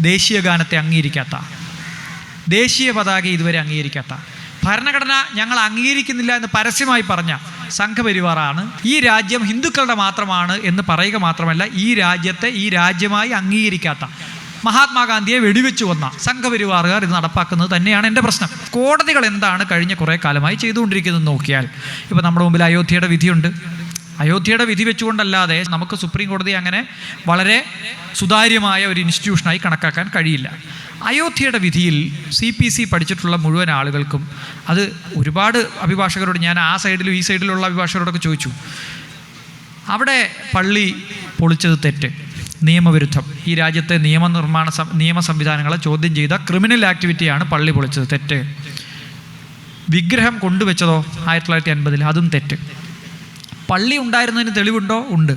ദേശീയ ഗാനത്തെ അംഗീകരിക്കാത്ത ദേശീയ പതാക ഇതുവരെ അംഗീകരിക്കാത്ത. ഭരണഘടന ഞങ്ങൾ അംഗീകരിക്കുന്നില്ല എന്ന് പരസ്യമായി പറഞ്ഞ സംഘപരിവാറാണ്. ഈ രാജ്യം ഹിന്ദുക്കളുടെ മാത്രമാണ് എന്ന് പറയുക മാത്രമല്ല ഈ രാജ്യത്തെ ഈ രാജ്യമായി അംഗീകരിക്കാത്ത മഹാത്മാഗാന്ധിയെ വെടിവെച്ചു വന്ന സംഘപരിവാറുകാർ ഇത് നടപ്പാക്കുന്നത് തന്നെയാണ് എന്റെ പ്രശ്നം. കോടതികൾ എന്താണ് കഴിഞ്ഞ കുറേ കാലമായി ചെയ്തുകൊണ്ടിരിക്കുന്നത് നോക്കിയാൽ ഇപ്പോൾ നമ്മുടെ മുമ്പിൽ അയോധ്യയുടെ വിധിയുണ്ട്. അയോധ്യയുടെ വിധി വെച്ചുകൊണ്ടല്ലാതെ നമുക്ക് സുപ്രീം കോടതി അങ്ങനെ വളരെ സുതാര്യമായ ഒരു ഇൻസ്റ്റിറ്റ്യൂഷനായി കണക്കാക്കാൻ കഴിയില്ല. അയോധ്യയുടെ വിധിയിൽ സി പി സി പഠിച്ചിട്ടുള്ള മുഴുവൻ ആളുകൾക്കും അത് ഒരുപാട് അഭിഭാഷകരോട് ഞാൻ ആ സൈഡിലും ഈ സൈഡിലുള്ള അഭിഭാഷകരോടൊക്കെ ചോദിച്ചു. അവിടെ പള്ളി പൊളിച്ചത് തെറ്റ്. നിയമവിരുദ്ധം. ഈ രാജ്യത്തെ നിയമനിർമ്മാണ നിയമ സംവിധാനങ്ങളെ ചോദ്യം ചെയ്ത ക്രിമിനൽ ആക്ടിവിറ്റിയാണ് പള്ളി പൊളിച്ചത് തെറ്റ്. വിഗ്രഹം കൊണ്ടുവച്ചതോ? ആയിരത്തി തൊള്ളായിരത്തി അൻപതിൽ അതും തെറ്റ്. പള്ളി ഉണ്ടായിരുന്നതിന് തെളിവുണ്ടോ? ഉണ്ട്.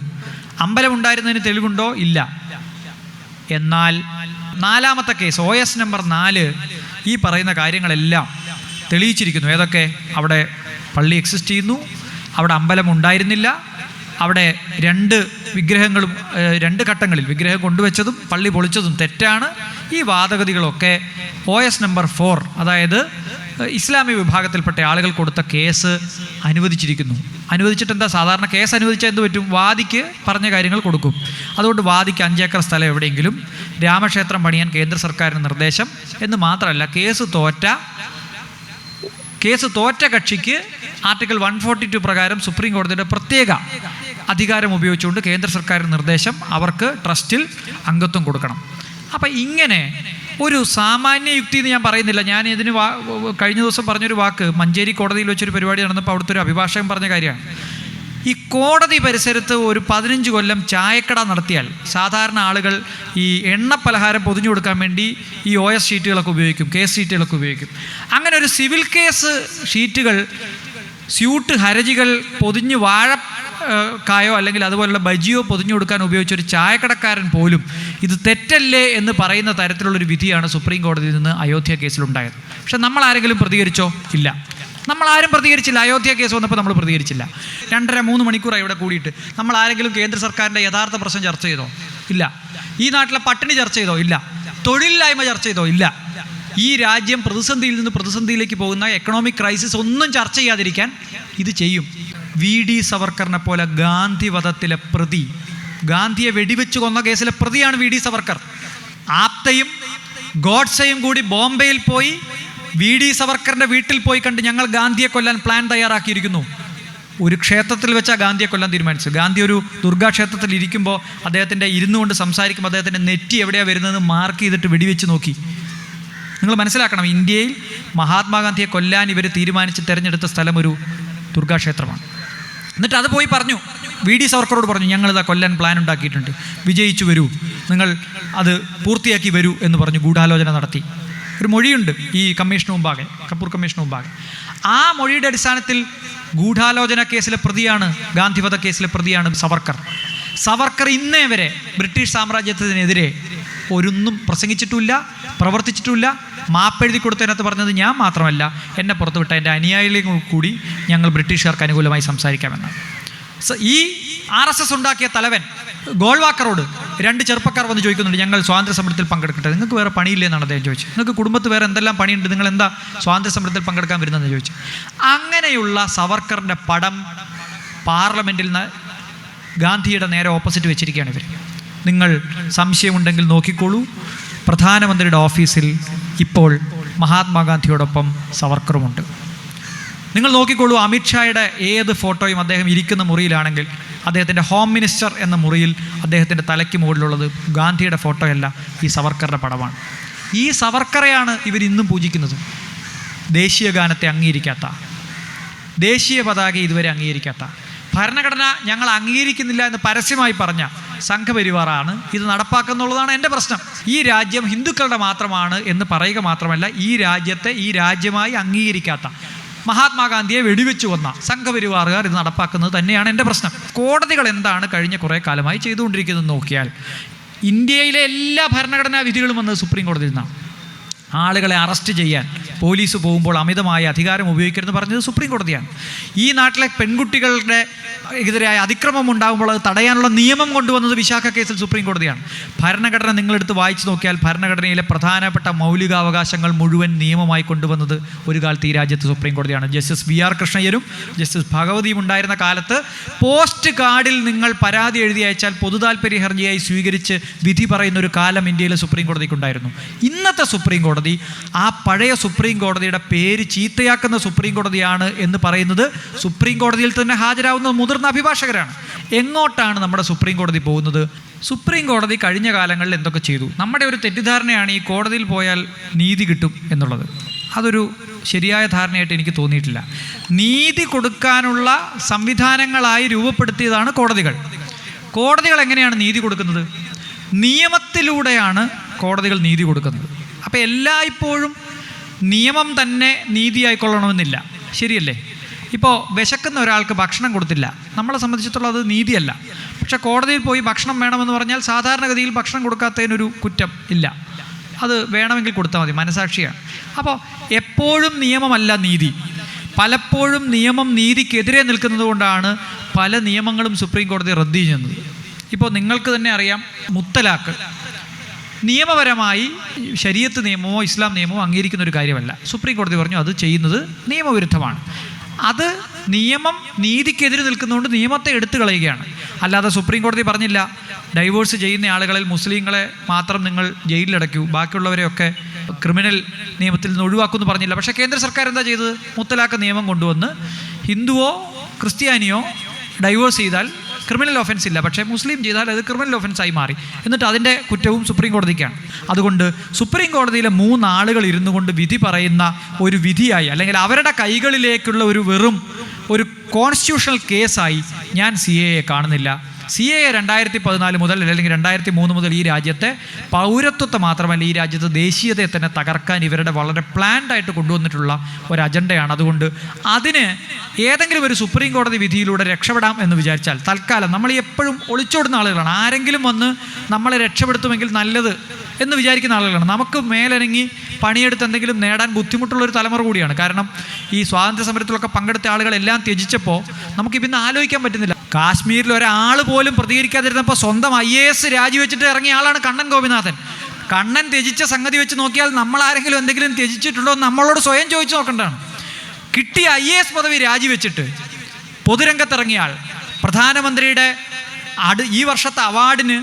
അമ്പലം ഉണ്ടായിരുന്നതിന് തെളിവുണ്ടോ? ഇല്ല. എന്നാൽ നാലാമത്തെ കേസ് ഒ എസ് നമ്പർ നാല് ഈ പറയുന്ന കാര്യങ്ങളെല്ലാം തെളിയിച്ചിരിക്കുന്നു. ഏതൊക്കെ? അവിടെ പള്ളി എക്സിസ്റ്റ് ചെയ്യുന്നു. അവിടെ അമ്പലം ഉണ്ടായിരുന്നില്ല. അവിടെ രണ്ട് വിഗ്രഹങ്ങളും രണ്ട് ഘട്ടങ്ങളിൽ വിഗ്രഹം കൊണ്ടുവച്ചതും പള്ളി പൊളിച്ചതും തെറ്റാണ്. ഈ വാദഗതികളൊക്കെ ഒ എസ് നമ്പർ ഫോർ അതായത് ഇസ്ലാമിക വിഭാഗത്തിൽപ്പെട്ട ആളുകൾ കൊടുത്ത കേസ് അനുവദിച്ചിരിക്കുന്നു. അനുവദിച്ചിട്ട് എന്താ സാധാരണ കേസ് അനുവദിച്ചാൽ എന്ത് പറ്റും? വാദിക്ക് പറഞ്ഞ കാര്യങ്ങൾ കൊടുക്കും. അതുകൊണ്ട് വാദിക്ക് അഞ്ചേക്കർ സ്ഥലം എവിടെയെങ്കിലും രാമക്ഷേത്രം പണിയാൻ കേന്ദ്ര സർക്കാരിന് നിർദ്ദേശം എന്ന് മാത്രമല്ല കേസ് തോറ്റ കേസ് തോറ്റ കക്ഷിക്ക് ആർട്ടിക്കിൾ വൺ ഫോർട്ടി ടു പ്രകാരം സുപ്രീം കോടതിയുടെ പ്രത്യേക അധികാരം ഉപയോഗിച്ചുകൊണ്ട് കേന്ദ്ര സർക്കാരിന് നിർദ്ദേശം അവർക്ക് ട്രസ്റ്റിൽ അംഗത്വം കൊടുക്കണം. അപ്പം ഇങ്ങനെ ഒരു സാമാന്യ യുക്തി എന്ന് ഞാൻ പറയുന്നില്ല. ഞാൻ ഇതിന് വാ കഴിഞ്ഞ ദിവസം പറഞ്ഞൊരു വാക്ക്. മഞ്ചേരി കോടതിയിൽ വെച്ചൊരു പരിപാടി നടന്നപ്പോൾ അവിടുത്തെ ഒരു അഭിഭാഷകൻ പറഞ്ഞ കാര്യമാണ്. ഈ കോടതി പരിസരത്ത് ഒരു പതിനഞ്ച് കൊല്ലം ചായക്കട നടത്തിയാൽ സാധാരണ ആളുകൾ ഈ എണ്ണ പലഹാരം പൊതിഞ്ഞു കൊടുക്കാൻ വേണ്ടി ഈ ഒ എസ് ഷീറ്റുകളൊക്കെ ഉപയോഗിക്കും കേസ് ഷീറ്റുകളൊക്കെ ഉപയോഗിക്കും. അങ്ങനെ ഒരു സിവിൽ കേസ് ഷീറ്റുകൾ സ്യൂട്ട് ഹരജികൾ പൊതിഞ്ഞ് വാഴ കായോ അല്ലെങ്കിൽ അതുപോലുള്ള ബജിയോ പൊതിഞ്ഞു കൊടുക്കാൻ ഉപയോഗിച്ച ഒരു ചായക്കടക്കാരൻ പോലും ഇത് തെറ്റല്ലേ എന്ന് പറയുന്ന തരത്തിലുള്ളൊരു വിധിയാണ് സുപ്രീം കോടതിയിൽ നിന്ന് അയോധ്യ കേസിലുണ്ടായത് പക്ഷെ നമ്മൾ ആരെങ്കിലും പ്രതികരിച്ചോ? ഇല്ല. നമ്മൾ ആരും പ്രതികരിച്ചില്ല. അയോധ്യ കേസ് വന്നപ്പോൾ നമ്മൾ പ്രതികരിച്ചില്ല. രണ്ടര മൂന്ന് മണിക്കൂറായി ഇവിടെ കൂടിയിട്ട്. നമ്മൾ ആരെങ്കിലും കേന്ദ്ര സർക്കാരിന്റെ യഥാർത്ഥ പ്രശ്നം ചർച്ച ചെയ്തോ? ഇല്ല. ഈ നാട്ടിലെ പട്ടിണി ചർച്ച ചെയ്തോ? ഇല്ല. തൊഴിലില്ലായ്മ ചർച്ച ചെയ്തോ? ഇല്ല. ഈ രാജ്യം പ്രതിസന്ധിയിൽ നിന്ന് പ്രതിസന്ധിയിലേക്ക് പോകുന്ന എക്കണോമിക് ക്രൈസിസ് ഒന്നും ചർച്ച ചെയ്യാതിരിക്കാൻ ഇത് ചെയ്യും. വി ഡി സവർക്കറിനെ പോലെ ഗാന്ധി വധത്തിലെ പ്രതി ഗാന്ധിയെ വെടിവെച്ച് കൊന്ന കേസിലെ പ്രതിയാണ് വി ഡി സവർക്കർ. ആപ്തയും ഗോഡ്സയും കൂടി ബോംബെയിൽ പോയി വി ഡി സവർക്കറിന്റെ വീട്ടിൽ പോയി കണ്ട് ഞങ്ങൾ ഗാന്ധിയെ കൊല്ലാൻ പ്ലാൻ തയ്യാറാക്കിയിരിക്കുന്നു. ഒരു ക്ഷേത്രത്തിൽ വെച്ചാൽ ഗാന്ധിയെ കൊല്ലാൻ തീരുമാനിച്ചു. ഗാന്ധി ഒരു ദുർഗാക്ഷേത്രത്തിൽ ഇരിക്കുമ്പോൾ അദ്ദേഹത്തിന്റെ ഇരുന്നു കൊണ്ട് സംസാരിക്കുമ്പോൾ അദ്ദേഹത്തിന്റെ നെറ്റി എവിടെയാണ് വരുന്നതെന്ന് മാർക്ക് ചെയ്തിട്ട് വെടിവെച്ച് നോക്കി. നിങ്ങൾ മനസ്സിലാക്കണം ഇന്ത്യയിൽ മഹാത്മാഗാന്ധിയെ കൊല്ലാൻ ഇവർ തീരുമാനിച്ച് തിരഞ്ഞെടുത്ത സ്ഥലം ഒരു ദുർഗാക്ഷേത്രമാണ് എന്നിട്ട് അത് പോയി പറഞ്ഞു. വി ഡി സവർക്കറോട് പറഞ്ഞു ഞങ്ങളിതാ കൊല്ലാൻ പ്ലാൻ ഉണ്ടാക്കിയിട്ടുണ്ട്. വിജയിച്ചു വരൂ. നിങ്ങൾ അത് പൂർത്തിയാക്കി വരൂ എന്ന് പറഞ്ഞു ഗൂഢാലോചന നടത്തി. ഒരു മൊഴിയുണ്ട് ഈ കമ്മീഷന് മുമ്പാകെ കപൂർ കമ്മീഷന് മുമ്പാകെ. ആ മൊഴിയുടെ അടിസ്ഥാനത്തിൽ ഗൂഢാലോചന കേസിലെ പ്രതിയാണ് ഗാന്ധിവധ കേസിലെ പ്രതിയാണ് സവർക്കർ. സവർക്കർ ഇന്നേ വരെ ബ്രിട്ടീഷ് സാമ്രാജ്യത്തിനെതിരെ ഒരൊന്നും പ്രസംഗിച്ചിട്ടുമില്ല പ്രവർത്തിച്ചിട്ടുമില്ല മാപ്പെഴുതി കൊടുത്തതിനകത്ത് പറഞ്ഞത് ഞാൻ മാത്രമല്ല എന്നെ പുറത്തുവിട്ട എന്റെ അനുയായികളും കൂടി ഞങ്ങൾ ബ്രിട്ടീഷുകാർക്ക് അനുകൂലമായി സംസാരിക്കാമെന്ന്. ഈ ആർ എസ് എസ് ഉണ്ടാക്കിയ തലവൻ ഗോൾവാക്കറോട് രണ്ട് ചെറുപ്പക്കാർ വന്ന് ചോദിക്കുന്നുണ്ട് ഞങ്ങൾ സ്വാതന്ത്ര്യ സമരത്തിൽ പങ്കെടുക്കട്ടെ? നിങ്ങൾക്ക് വേറെ പണിയില്ലേ? എന്നാണ് അദ്ദേഹം ചോദിച്ചത്. നിങ്ങൾക്ക് കുടുംബത്ത് വേറെ എന്തെല്ലാം പണിയുണ്ട്? നിങ്ങൾ എന്താ സ്വാതന്ത്ര്യ സമരത്തിൽ പങ്കെടുക്കാൻ വരുന്നതെന്ന് ചോദിച്ചു. അങ്ങനെയുള്ള സവർക്കറിന്റെ പടം പാർലമെന്റിൽ ഗാന്ധിയുടെ നേരെ ഓപ്പോസിറ്റ് വെച്ചിരിക്കുകയാണ് ഇവർ നിങ്ങൾ സംശയമുണ്ടെങ്കിൽ നോക്കിക്കോളൂ. പ്രധാനമന്ത്രിയുടെ ഓഫീസിൽ ഇപ്പോൾ മഹാത്മാഗാന്ധിയോടൊപ്പം സവർക്കറുമുണ്ട്. നിങ്ങൾ നോക്കിക്കോളൂ അമിത്ഷായുടെ ഏത് ഫോട്ടോയും അദ്ദേഹം ഇരിക്കുന്ന മുറിയിലാണെങ്കിൽ അദ്ദേഹത്തിന്റെ ഹോം മിനിസ്റ്റർ എന്ന മുറിയിൽ അദ്ദേഹത്തിന്റെ തലയ്ക്ക് മുകളിലുള്ളത് ഗാന്ധിയുടെ ഫോട്ടോയല്ല ഈ സവർക്കറുടെ പടമാണ്. ഈ സവർക്കറെയാണ് ഇവർ ഇന്നും പൂജിക്കുന്നത്. ദേശീയ ഗാനത്തെ അംഗീകരിക്കാത്ത ദേശീയ പതാക ഇതുവരെ അംഗീകരിക്കാത്ത ഭരണഘടന ഞങ്ങൾ അംഗീകരിക്കുന്നില്ല എന്ന് പരസ്യമായി പറഞ്ഞ സംഘപരിവാറാണ് ഇത് നടപ്പാക്കുന്നുള്ളതാണ് എന്റെ പ്രശ്നം. ഈ രാജ്യം ഹിന്ദുക്കളുടെ മാത്രമാണ് എന്ന് പറയുക മാത്രമല്ല ഈ രാജ്യത്തെ ഈ രാജ്യമായി അംഗീകരിക്കാത്ത മഹാത്മാഗാന്ധിയെ വെടിവെച്ചു വന്ന സംഘപരിവാറുകാർ ഇത് നടപ്പാക്കുന്നത് തന്നെയാണ് എന്റെ പ്രശ്നം. കോടതികൾ എന്താണ് കഴിഞ്ഞ കുറേ കാലമായി ചെയ്തുകൊണ്ടിരിക്കുന്നത് നോക്കിയാൽ ഇന്ത്യയിലെ എല്ലാ ഭരണഘടനാ വിധികളും വന്നത് സുപ്രീം കോടതിയിൽ നിന്നാണ്. ആളുകളെ അറസ്റ്റ് ചെയ്യാൻ പോലീസ് പോകുമ്പോൾ അമിതമായ അധികാരം ഉപയോഗിക്കരുതെന്ന് പറഞ്ഞത് സുപ്രീം കോടതിയാണ്. ഈ നാട്ടിലെ പെൺകുട്ടികളുടെ എതിരായ അതിക്രമം ഉണ്ടാകുമ്പോൾ അത് തടയാനുള്ള നിയമം കൊണ്ടുവന്നത് വിശാഖ കേസിൽ സുപ്രീം കോടതിയാണ്. ഭരണഘടന നിങ്ങളെടുത്ത് വായിച്ചു നോക്കിയാൽ ഭരണഘടനയിലെ പ്രധാനപ്പെട്ട മൗലികാവകാശങ്ങൾ മുഴുവൻ നിയമമായി കൊണ്ടുവന്നത് ഒരു കാലത്ത് ഈ രാജ്യത്ത് സുപ്രീം കോടതിയാണ്. ജസ്റ്റിസ് വി ആർ കൃഷ്ണയ്യരും ജസ്റ്റിസ് ഭഗവതിയും ഉണ്ടായിരുന്ന കാലത്ത് പോസ്റ്റ് കാർഡിൽ നിങ്ങൾ പരാതി എഴുതി അയച്ചാൽ പൊതുതാൽപര്യ ഹർജിയായി സ്വീകരിച്ച് വിധി പറയുന്ന ഒരു കാലം ഇന്ത്യയിലെ സുപ്രീം കോടതിക്കുണ്ടായിരുന്നു. ഇന്നത്തെ സുപ്രീം കോടതി ആ പഴയ സുപ്രീം കോടതിയുടെ പേര് ചീത്തയാക്കുന്ന സുപ്രീം കോടതിയാണ് എന്ന് പറയുന്നത് സുപ്രീം കോടതിയിൽ തന്നെ ഹാജരാകുന്ന മുതിർന്ന അഭിഭാഷകരാണ്. എങ്ങോട്ടാണ് നമ്മുടെ സുപ്രീം കോടതി പോകുന്നത്? സുപ്രീം കോടതി കഴിഞ്ഞ കാലങ്ങളിൽ എന്തൊക്കെ ചെയ്തു? നമ്മുടെ ഒരു തെറ്റിദ്ധാരണയാണ് ഈ കോടതിയിൽ പോയാൽ നീതി കിട്ടും എന്നുള്ളത്. അതൊരു ശരിയായ ധാരണയായിട്ട് എനിക്ക് തോന്നിയിട്ടില്ല. നീതി കൊടുക്കാനുള്ള സംവിധാനങ്ങളായി രൂപപ്പെടുത്തിയതാണ് കോടതികൾ. കോടതികൾ എങ്ങനെയാണ് നീതി കൊടുക്കുന്നത്? നിയമത്തിലൂടെയാണ് കോടതികൾ നീതി കൊടുക്കുന്നത്. അപ്പോൾ എല്ലായ്പ്പോഴും നിയമം തന്നെ നീതിയായിക്കൊള്ളണമെന്നില്ല. ശരിയല്ലേ? ഇപ്പോൾ വിശക്കുന്ന ഒരാൾക്ക് ഭക്ഷണം കൊടുത്തില്ല. നമ്മളെ സംബന്ധിച്ചിടത്തോളം അത് നീതിയല്ല. പക്ഷെ കോടതിയിൽ പോയി ഭക്ഷണം വേണമെന്ന് പറഞ്ഞാൽ സാധാരണഗതിയിൽ ഭക്ഷണം കൊടുക്കാത്തതിനൊരു കുറ്റം ഇല്ല. അത് വേണമെങ്കിൽ കൊടുത്താൽ മതി മനസാക്ഷിയാണ്. അപ്പോൾ എപ്പോഴും നിയമമല്ല നീതി. പലപ്പോഴും നിയമം നീതിക്കെതിരെ നിൽക്കുന്നത് കൊണ്ടാണ് പല നിയമങ്ങളും സുപ്രീം കോടതി റദ്ദ് ചെയ്യുന്നത്. ഇപ്പോൾ നിങ്ങൾക്ക് തന്നെ അറിയാം മുത്തലാക്ക് നിയമപരമായി ശരീരത്ത് നിയമമോ ഇസ്ലാം നിയമമോ അംഗീകരിക്കുന്ന ഒരു കാര്യമല്ല. സുപ്രീം കോടതി പറഞ്ഞു അത് ചെയ്യുന്നത് നിയമവിരുദ്ധമാണ്. അത് നിയമം നീതിക്കെതിരെ നിൽക്കുന്നതുകൊണ്ട് നിയമത്തെ എടുത്തു കളയുകയാണ്. അല്ലാതെ സുപ്രീം കോടതി പറഞ്ഞില്ല ഡൈവോഴ്സ് ചെയ്യുന്ന ആളുകളിൽ മുസ്ലിങ്ങളെ മാത്രം നിങ്ങൾ ജയിലിലടയ്ക്കൂ ബാക്കിയുള്ളവരെയൊക്കെ ക്രിമിനൽ നിയമത്തിൽ നിന്ന് ഒഴിവാക്കുമെന്ന് പറഞ്ഞില്ല. പക്ഷേ കേന്ദ്ര സർക്കാർ എന്താ ചെയ്തത്? മുത്തലാഖ് നിയമം കൊണ്ടുവന്ന് ഹിന്ദുവോ ക്രിസ്ത്യാനിയോ ഡൈവോഴ്സ് ചെയ്താൽ ക്രിമിനൽ ഓഫൻസ് ഇല്ല. പക്ഷേ മുസ്ലിം ചെയ്താൽ അത് ക്രിമിനൽ ഓഫൻസായി മാറി. എന്നിട്ട് അതിന്റെ കുറ്റവും സുപ്രീം കോടതിക്കാണ്. അതുകൊണ്ട് സുപ്രീം കോടതിയിലെ മൂന്നാളുകൾ ഇരുന്നു കൊണ്ട് വിധി പറയുന്ന ഒരു വിധിയായി അല്ലെങ്കിൽ അവരുടെ കൈകളിലേക്കുള്ള ഒരു വെറും ഒരു കോൺസ്റ്റിറ്റ്യൂഷണൽ കേസായി ഞാൻ സി എയെ കാണുന്നില്ല. സി എ രണ്ടായിരത്തി പതിനാല് മുതൽ അല്ലെങ്കിൽ രണ്ടായിരത്തി മൂന്ന് മുതൽ ഈ രാജ്യത്തെ പൗരത്വത്തെ മാത്രമല്ല ഈ രാജ്യത്തെ ദേശീയതയെ തന്നെ തകർക്കാൻ ഇവരുടെ വളരെ പ്ലാൻഡ് ആയിട്ട് കൊണ്ടുവന്നിട്ടുള്ള ഒരു അജണ്ടയാണ് അതുകൊണ്ട് അതിന് ഏതെങ്കിലും ഒരു സുപ്രീം കോടതി വിധിയിലൂടെ രക്ഷപ്പെടാം എന്ന് വിചാരിച്ചാൽ തൽക്കാലം നമ്മൾ എപ്പോഴും ഒളിച്ചോടുന്ന ആളുകളാണ്. ആരെങ്കിലും വന്ന് നമ്മളെ രക്ഷപ്പെടുത്തുമെങ്കിൽ നല്ലത് എന്ന് വിചാരിക്കുന്ന ആളുകളാണ്. നമുക്ക് മേലനങ്ങി പണിയെടുത്ത് എന്തെങ്കിലും നേടാൻ ബുദ്ധിമുട്ടുള്ള ഒരു തലമുറ കൂടിയാണ്. കാരണം ഈ സ്വാതന്ത്ര്യ സമരത്തിലൊക്കെ പങ്കെടുത്ത ആളുകളെല്ലാം ത്യജിച്ചപ്പോൾ നമുക്ക് ഇപ്പം ആലോചിക്കാൻ പറ്റുന്നില്ല. കാശ്മീരിൽ ഒരാൾ പോലും പ്രതികരിക്കാതിരുന്നപ്പോൾ സ്വന്തം ഐ എ എസ് രാജിവെച്ചിട്ട് ഇറങ്ങിയ ആളാണ് കണ്ണൻ ഗോപിനാഥൻ. കണ്ണൻ ത്യജിച്ച സംഗതി വെച്ച് നോക്കിയാൽ നമ്മൾ ആരെങ്കിലും എന്തെങ്കിലും ത്യജിച്ചിട്ടുണ്ടോ നമ്മളോട് സ്വയം ചോദിച്ചു നോക്കേണ്ടതാണ്. കിട്ടിയ ഐ എ എസ് പദവി രാജിവെച്ചിട്ട് പൊതുരംഗത്തിറങ്ങിയ ആൾ പ്രധാനമന്ത്രിയുടെ അടു ഈ വർഷത്തെ അവാർഡിന്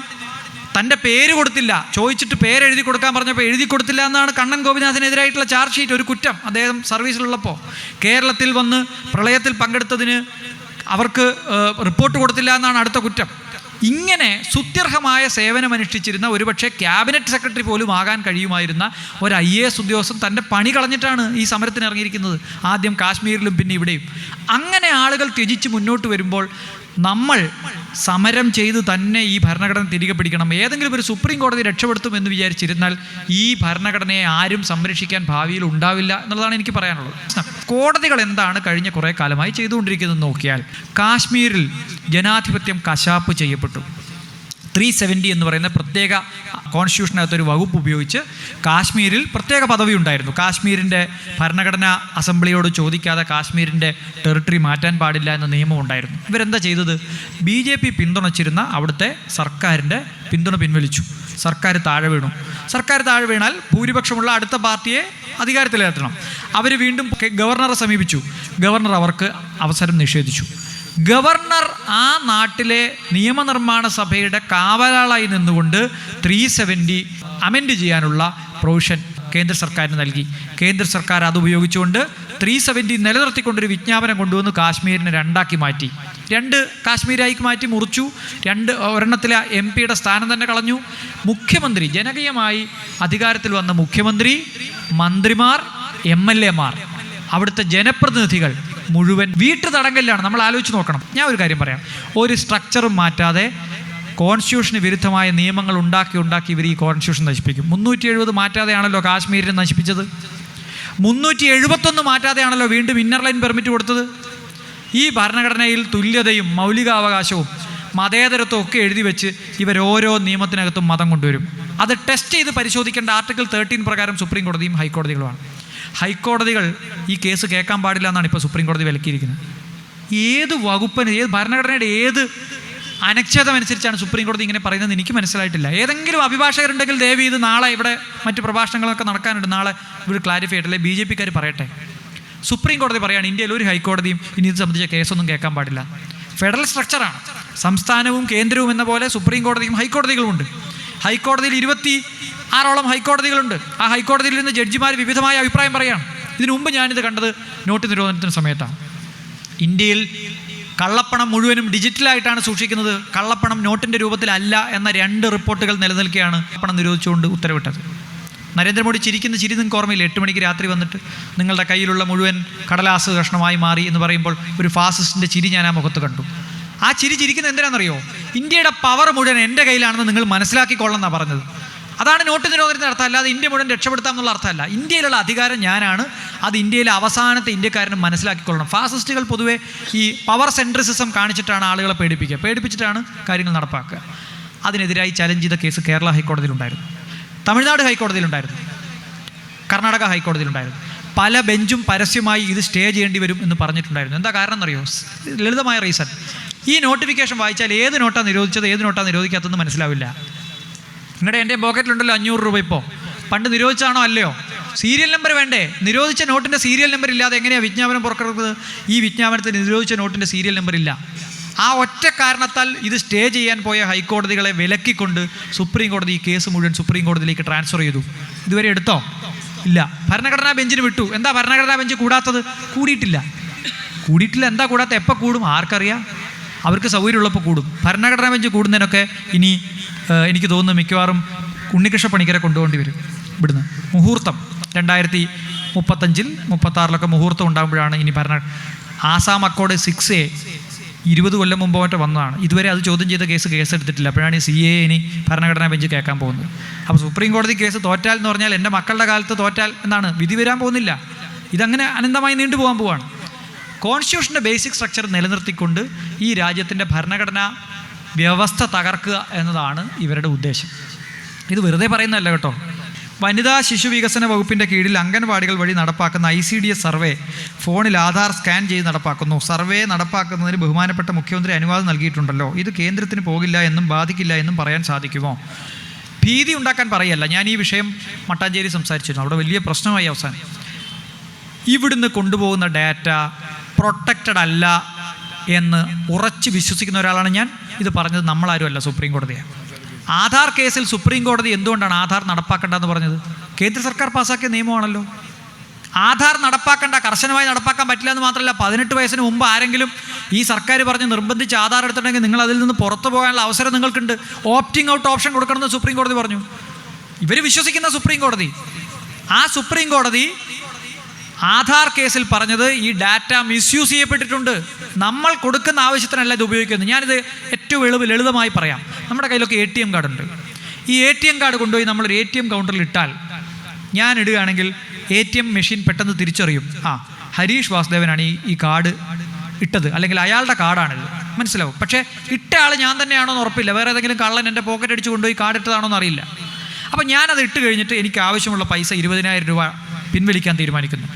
തന്റെ പേര് കൊടുത്തില്ല. ചോദിച്ചിട്ട് പേര് എഴുതി കൊടുക്കാൻ പറഞ്ഞപ്പോൾ എഴുതി കൊടുത്തില്ല എന്നാണ് കണ്ണൻ ഗോപിനാഥിനെതിരായിട്ടുള്ള ചാർജ് ഷീറ്റ് ഒരു കുറ്റം അദ്ദേഹം സർവീസിലുള്ളപ്പോൾ കേരളത്തിൽ വന്ന് പ്രളയത്തിൽ പങ്കെടുത്തതിന് അവർക്ക് റിപ്പോർട്ട് കൊടുത്തില്ല എന്നാണ് അടുത്ത കുറ്റം. ഇങ്ങനെ സുത്യർഹമായ സേവനം അനുഷ്ഠിച്ചിരുന്ന ഒരുപക്ഷെ ക്യാബിനറ്റ് സെക്രട്ടറി പോലും ആകാൻ കഴിയുമായിരുന്ന ഒരു ഐ എ എസ് ഉദ്യോഗസ്ഥൻ തന്റെ പണി കളഞ്ഞിട്ടാണ് ഈ സമരത്തിന് ഇറങ്ങിയിരിക്കുന്നത് ആദ്യം കാശ്മീരിലും പിന്നെ ഇവിടെയും. അങ്ങനെ ആളുകൾ ത്യജിച്ച് മുന്നോട്ട് വരുമ്പോൾ നമ്മൾ സമരം ചെയ്ത് തന്നെ ഈ ഭരണഘടന തിരികെ പിടിക്കണം. ഏതെങ്കിലും ഒരു സുപ്രീം കോടതി രക്ഷപ്പെടുത്തും എന്ന് വിചാരിച്ചിരുന്നാൽ ഈ ഭരണഘടനയെ ആരും സംരക്ഷിക്കാൻ ഭാവിയിൽ ഉണ്ടാവില്ല എന്നുള്ളതാണ് എനിക്ക് പറയാനുള്ളത്. കോടതികൾ എന്താണ് കഴിഞ്ഞ കുറേ കാലമായി ചെയ്തുകൊണ്ടിരിക്കുന്നത് നോക്കിയാൽ കാശ്മീരിൽ ജനാധിപത്യം കശാപ്പ് ചെയ്യപ്പെട്ടു. ത്രീ സെവന്റി എന്ന് പറയുന്ന പ്രത്യേക കോൺസ്റ്റിറ്റ്യൂഷനകത്തൊരു വകുപ്പ് ഉപയോഗിച്ച് കാശ്മീരിൽ പ്രത്യേക പദവി ഉണ്ടായിരുന്നു. കാശ്മീരിന്റെ ഭരണഘടനാ അസംബ്ലിയോട് ചോദിക്കാതെ കാശ്മീരിന്റെ ടെറിട്ടറി മാറ്റാൻ പാടില്ല എന്ന നിയമം ഉണ്ടായിരുന്നു. ഇവരെന്താ ചെയ്തത്? ബി ജെ പി പിന്തുണച്ചിരുന്ന അവിടുത്തെ സർക്കാരിന്റെ പിന്തുണ പിൻവലിച്ചു. സർക്കാർ താഴെ വീണു. സർക്കാർ താഴെ വീണാൽ ഭൂരിപക്ഷമുള്ള അടുത്ത പാർട്ടിയെ അധികാരത്തിലേറ്റണം അവർ വീണ്ടും ഗവർണറെ സമീപിച്ചു. ഗവർണർ അവർക്ക് അവസരം നിഷേധിച്ചു. ഗവർണർ ആ നാട്ടിലെ നിയമനിർമ്മാണ സഭയുടെ കാവലാളായി നിന്നുകൊണ്ട് ത്രീ സെവന്റി അമെൻഡ് ചെയ്യാനുള്ള പ്രൊവിഷൻ കേന്ദ്ര സർക്കാരിന് നൽകി. കേന്ദ്ര സർക്കാർ അത് ഉപയോഗിച്ചുകൊണ്ട് ത്രീ സെവന്റി നിലനിർത്തിക്കൊണ്ടൊരു വിജ്ഞാപനം കൊണ്ടുവന്ന് കാശ്മീരിനെ രണ്ടാക്കി മാറ്റി. രണ്ട് കാശ്മീരായി മാറ്റി മുറിച്ചു. രണ്ട് ഒരെണ്ണത്തിലെ എം പിയുടെ സ്ഥാനം തന്നെ കളഞ്ഞു. മുഖ്യമന്ത്രി ജനകീയമായി അധികാരത്തിൽ വന്ന മുഖ്യമന്ത്രി മന്ത്രിമാർ എം എൽ എമാർ അവിടുത്തെ ജനപ്രതിനിധികൾ മുഴുവൻ വീട്ടു തടങ്കലിലാണ് നമ്മൾ ആലോചിച്ച് നോക്കണം. ഞാൻ ഒരു കാര്യം പറയാം. ഒരു സ്ട്രക്ചറും മാറ്റാതെ കോൺസ്റ്റിറ്റ്യൂഷന് വിരുദ്ധമായ നിയമങ്ങൾ ഉണ്ടാക്കി ഉണ്ടാക്കി ഇവർ ഈ കോൺസ്റ്റിറ്റ്യൂഷൻ നശിപ്പിക്കും. മുന്നൂറ്റി എഴുപത് മാറ്റാതെയാണല്ലോ കാശ്മീരിനെ നശിപ്പിച്ചത്. മുന്നൂറ്റി എഴുപത്തൊന്ന് മാറ്റാതെയാണല്ലോ വീണ്ടും ഇന്നർ ലൈൻ പെർമിറ്റ് കൊടുത്തത്. ഈ ഭരണഘടനയിൽ തുല്യതയും മൗലികാവകാശവും മതേതരത്വം ഒക്കെ എഴുതി വെച്ച് ഇവരോരോ നിയമത്തിനകത്തും മതം കൊണ്ടുവരും. അത് ടെസ്റ്റ് ചെയ്ത് പരിശോധിക്കേണ്ട ആർട്ടിക്കിൾ തേർട്ടീൻ പ്രകാരം സുപ്രീം കോടതിയും ഹൈക്കോടതികളുമാണ്. ഹൈക്കോടതികൾ ഈ കേസ് കേൾക്കാൻ പാടില്ല എന്നാണ് ഇപ്പോൾ സുപ്രീം കോടതി വിലക്കിയിരിക്കുന്നത്. ഏത് വകുപ്പിന് ഏത് ഭരണഘടനയുടെ ഏത് അനക്ഷേതം അനുസരിച്ചാണ് സുപ്രീം കോടതി ഇങ്ങനെ പറയുന്നത് എനിക്ക് മനസ്സിലായിട്ടില്ല. ഏതെങ്കിലും അഭിഭാഷകരുണ്ടെങ്കിൽ ദയവ് ഇത് നാളെ ഇവിടെ മറ്റ് പ്രഭാഷണങ്ങളൊക്കെ നടക്കാനുണ്ട്. നാളെ ഇവർ ക്ലാരിഫൈ ആയിട്ടില്ലേ ബി ജെ പിക്കാർ പറയട്ടെ. സുപ്രീം കോടതി ഇന്ത്യയിൽ ഒരു ഹൈക്കോടതിയും ഇനി ഇത് സംബന്ധിച്ച കേസൊന്നും കേൾക്കാൻ പാടില്ല. ഫെഡറൽ സ്ട്രക്ചറാണ്. സംസ്ഥാനവും കേന്ദ്രവും എന്ന പോലെ സുപ്രീം കോടതിയും ഹൈക്കോടതികളുമുണ്ട്. ഹൈക്കോടതിയിൽ ഇരുപത്തി ആറോളം ഹൈക്കോടതികളുണ്ട്. ആ ഹൈക്കോടതിയിൽ നിന്ന് ജഡ്ജിമാർ വിവിധമായ അഭിപ്രായം പറയുകയാണ് ഇതിനു മുമ്പ് ഞാനിത് കണ്ടത് നോട്ട് നിരോധനത്തിന് സമയത്താണ്. ഇന്ത്യയിൽ കള്ളപ്പണം മുഴുവനും ഡിജിറ്റലായിട്ടാണ് സൂക്ഷിക്കുന്നത്. കള്ളപ്പണം നോട്ടിന്റെ രൂപത്തിലല്ല എന്ന രണ്ട് റിപ്പോർട്ടുകൾ നിലനിൽക്കുകയാണ് പണം നിരോധിച്ചുകൊണ്ട് ഉത്തരവിട്ടത്. നരേന്ദ്രമോദി ചിരിക്കുന്ന ചിരി നിങ്ങൾക്ക് ഓർമ്മയില്ല? എട്ട് മണിക്ക് രാത്രി വന്നിട്ട് നിങ്ങളുടെ കയ്യിലുള്ള മുഴുവൻ കടലാസ് കഷ്ണമായി മാറി എന്ന് പറയുമ്പോൾ ഒരു ഫാസിസ്റ്റിന്റെ ചിരി ഞാൻ ആ മുഖത്ത് കണ്ടു. ആ ചിരി ചിരിക്കുന്നത് എന്തിനാണെന്നറിയോ? ഇന്ത്യയുടെ പവർ മുഴുവൻ എന്റെ കയ്യിലാണെന്ന് നിങ്ങൾ മനസ്സിലാക്കിക്കൊള്ളെന്നാണ് പറഞ്ഞത്. അതാണ് നോട്ട് നിരോധനത്തിന്റെ അർത്ഥം. അല്ലാതെ ഇന്ത്യ മുഴുവൻ രക്ഷപ്പെടുത്താം എന്നുള്ള അർത്ഥമല്ല. ഇന്ത്യയിലുള്ള അധികാരം ഞാനാണ്. അത് ഇന്ത്യയിലെ അവസാനത്തെ ഇന്ത്യക്കാരനും മനസ്സിലാക്കിക്കൊള്ളണം. ഫാസിസ്റ്റുകൾ പൊതുവെ ഈ പവർ സെൻട്രിസിസം കാണിച്ചിട്ടാണ് ആളുകളെ പേടിപ്പിക്കുക. പേടിപ്പിച്ചിട്ടാണ് കാര്യങ്ങൾ നടപ്പാക്കുക. അതിനെതിരായി ചലഞ്ച് ചെയ്ത കേസ് കേരള ഹൈക്കോടതിയിലുണ്ടായിരുന്നു തമിഴ്നാട് ഹൈക്കോടതിയിലുണ്ടായിരുന്നു കർണാടക ഹൈക്കോടതിയിലുണ്ടായിരുന്നു പല ബെഞ്ചും പരസ്യമായി ഇത് സ്റ്റേ ചെയ്യേണ്ടി വരും എന്ന് പറഞ്ഞിട്ടുണ്ടായിരുന്നു. എന്താ കാരണം എന്നറിയോ? ലളിതമായ റീസൺ ഈ നോട്ടിഫിക്കേഷൻ വായിച്ചാൽ ഏത് നോട്ടാണ് നിരോധിച്ചത് ഏത് നോട്ടാണ് നിരോധിക്കാത്തതെന്ന് മനസ്സിലാവില്ല. നിങ്ങളുടെ എന്റെ പോക്കറ്റിലുണ്ടല്ലോ അഞ്ഞൂറ് രൂപ ഇപ്പോൾ പണ്ട് നിരോധിച്ചാണോ അല്ലയോ? സീരിയൽ നമ്പർ വേണ്ടേ? നിരോധിച്ച നോട്ടിന്റെ സീരിയൽ നമ്പർ ഇല്ലാതെ എങ്ങനെയാണ് വിജ്ഞാപനം പുറത്തിറക്കുന്നത്? ഈ വിജ്ഞാപനത്തിൽ നിരോധിച്ച നോട്ടിന്റെ സീരിയൽ നമ്പർ ഇല്ല. ആ ഒറ്റ കാരണത്താൽ ഇത് സ്റ്റേ ചെയ്യാൻ പോയ ഹൈക്കോടതികളെ വിലക്കിക്കൊണ്ട് സുപ്രീം കോടതി ഈ കേസ് മുഴുവൻ സുപ്രീം കോടതിയിലേക്ക് ട്രാൻസ്ഫർ ചെയ്തു. ഇതുവരെ എടുത്തോ? ഇല്ല. ഭരണഘടനാ ബെഞ്ചിന് വിട്ടു. എന്താ ഭരണഘടനാ ബെഞ്ച് കൂടാത്തത്? കൂടിയിട്ടില്ല. കൂടിയിട്ടില്ല. എന്താ കൂടാത്ത? എപ്പോൾ കൂടും? ആർക്കറിയാം. അവർക്ക് സൗകര്യമുള്ളപ്പോൾ കൂടും. ഭരണഘടനാ ബെഞ്ച് കൂടുന്നതിനൊക്കെ ഇനി എനിക്ക് തോന്നുന്നു മിക്കവാറും ഉണ്ണികൃഷ്ണ പണിക്കരെ കൊണ്ടുപോകേണ്ടി വരും ഇവിടുന്ന്. മുഹൂർത്തം രണ്ടായിരത്തി മുപ്പത്തഞ്ചിൽ മുപ്പത്താറിലൊക്കെ മുഹൂർത്തം ഉണ്ടാകുമ്പോഴാണ് ഇനി ഭരണ ആസാം അക്കോഡ് സിക്സ് എ ഇരുപത് കൊല്ലം മുമ്പ് വന്നതാണ്. ഇതുവരെ അത് ചോദ്യം ചെയ്ത കേസ് കേസ് എടുത്തിട്ടില്ല അപ്പോഴാണ് ഈ സി എ ഇനി ഭരണഘടനാ ബെഞ്ച് കേൾക്കാൻ പോകുന്നത്. അപ്പോൾ സുപ്രീം കോടതി കേസ് തോറ്റാൽ എന്ന് പറഞ്ഞാൽ എന്റെ മക്കളുടെ കാലത്ത് തോറ്റാൽ എന്നാണ് വിധി വരാൻ പോകുന്നില്ല. ഇതങ്ങനെ അനന്തമായി നീണ്ടുപോകാൻ പോവാണ്. കോൺസ്റ്റിറ്റ്യൂഷന്റെ ബേസിക് സ്ട്രക്ചർ നിലനിർത്തിക്കൊണ്ട് ഈ രാജ്യത്തിന്റെ ഭരണഘടനാ വ്യവസ്ഥ തകർക്കുക എന്നതാണ് ഇവരുടെ ഉദ്ദേശം. ഇത് വെറുതെ പറയുന്നതല്ല കേട്ടോ. വനിതാ ശിശു വികസന വകുപ്പിന്റെ കീഴിൽ അംഗൻവാടികൾ വഴി നടപ്പാക്കുന്ന I C D S survey ഫോണിൽ ആധാർ സ്കാൻ ചെയ്ത് നടപ്പാക്കുന്നു. സർവേ നടപ്പാക്കുന്നതിന് ബഹുമാനപ്പെട്ട മുഖ്യമന്ത്രി അനുവാദം നൽകിയിട്ടുണ്ടല്ലോ. ഇത് കേന്ദ്രത്തിന് പോകില്ല എന്നും ബാധിക്കില്ല എന്നും പറയാൻ സാധിക്കുമോ? ഭീതി ഉണ്ടാക്കാൻ പറയല്ല. ഞാൻ ഈ വിഷയം മട്ടാഞ്ചേരി സംസാരിച്ചിരുന്നു. അവിടെ വലിയ പ്രശ്നമായി അവസാനം. ഇവിടുന്ന് കൊണ്ടുപോകുന്ന ഡാറ്റ പ്രൊട്ടക്റ്റഡ് അല്ല എന്ന് ഉറച്ച് വിശ്വസിക്കുന്ന ഒരാളാണ് ഞാൻ. ഇത് പറഞ്ഞത് നമ്മളാരുമല്ല സുപ്രീം കോടതിയാണ് ആധാർ കേസിൽ സുപ്രീം കോടതി എന്തുകൊണ്ടാണ് ആധാർ നടപ്പാക്കേണ്ടതെന്ന് പറഞ്ഞത്? കേന്ദ്ര സർക്കാർ പാസ്സാക്കിയ നിയമമാണല്ലോ. ആധാർ നടപ്പാക്കേണ്ട കർശനമായി നടപ്പാക്കാൻ പറ്റില്ല എന്ന് മാത്രമല്ല പതിനെട്ട് വയസ്സിന് മുമ്പ് ആരെങ്കിലും ഈ സർക്കാർ പറഞ്ഞ് നിർബന്ധിച്ച് ആധാർ എടുത്തിട്ടുണ്ടെങ്കിൽ നിങ്ങൾ അതിൽ നിന്ന് പുറത്തു പോകാനുള്ള അവസരം നിങ്ങൾക്കുണ്ട്. ഓപ്റ്റിംഗ് ഔട്ട് ഓപ്ഷൻ കൊടുക്കണമെന്ന് സുപ്രീം കോടതി പറഞ്ഞു. ഇവർ വിശ്വസിക്കുന്ന സുപ്രീം കോടതി. ആ സുപ്രീം കോടതി ആധാർ കേസിൽ പറഞ്ഞത് ഈ ഡാറ്റ മിസ്യൂസ് ചെയ്യപ്പെട്ടിട്ടുണ്ട്. നമ്മൾ കൊടുക്കുന്ന ആവശ്യത്തിനല്ല ഇത് ഉപയോഗിക്കുന്നത്. ഞാനിത് ഏറ്റവും എളുപ്പ ലളിതമായി പറയാം. നമ്മുടെ കയ്യിലൊക്കെ എ ടി എം കാർഡുണ്ട് ഈ എ ടി എം കാർഡ് കൊണ്ടുപോയി നമ്മളൊരു എ ടി എം കൗണ്ടറിൽ ഇട്ടാൽ ഞാൻ ഇടുകയാണെങ്കിൽ എ ടി എം മെഷീൻ പെട്ടെന്ന് തിരിച്ചറിയും. ആ ഹരീഷ് വാസുദേവനാണ് ഈ ഈ കാർഡ് ഇട്ടത്. അല്ലെങ്കിൽ അയാളുടെ കാർഡാണിത് മനസ്സിലാവും? പക്ഷേ ഇട്ട ആൾ ഞാൻ തന്നെയാണോ എന്ന് ഉറപ്പില്ല. വേറെ ഏതെങ്കിലും കള്ളൻ എന്റെ പോക്കറ്റ് അടിച്ച് കൊണ്ടുപോയി കാർഡ് ഇട്ടതാണോ എന്ന് അറിയില്ല. അപ്പം ഞാനത് ഇട്ട് കഴിഞ്ഞിട്ട് എനിക്ക് ആവശ്യമുള്ള പൈസ ഇരുപതിനായിരം രൂപ പിൻവലിക്കാൻ തീരുമാനിക്കുന്നു.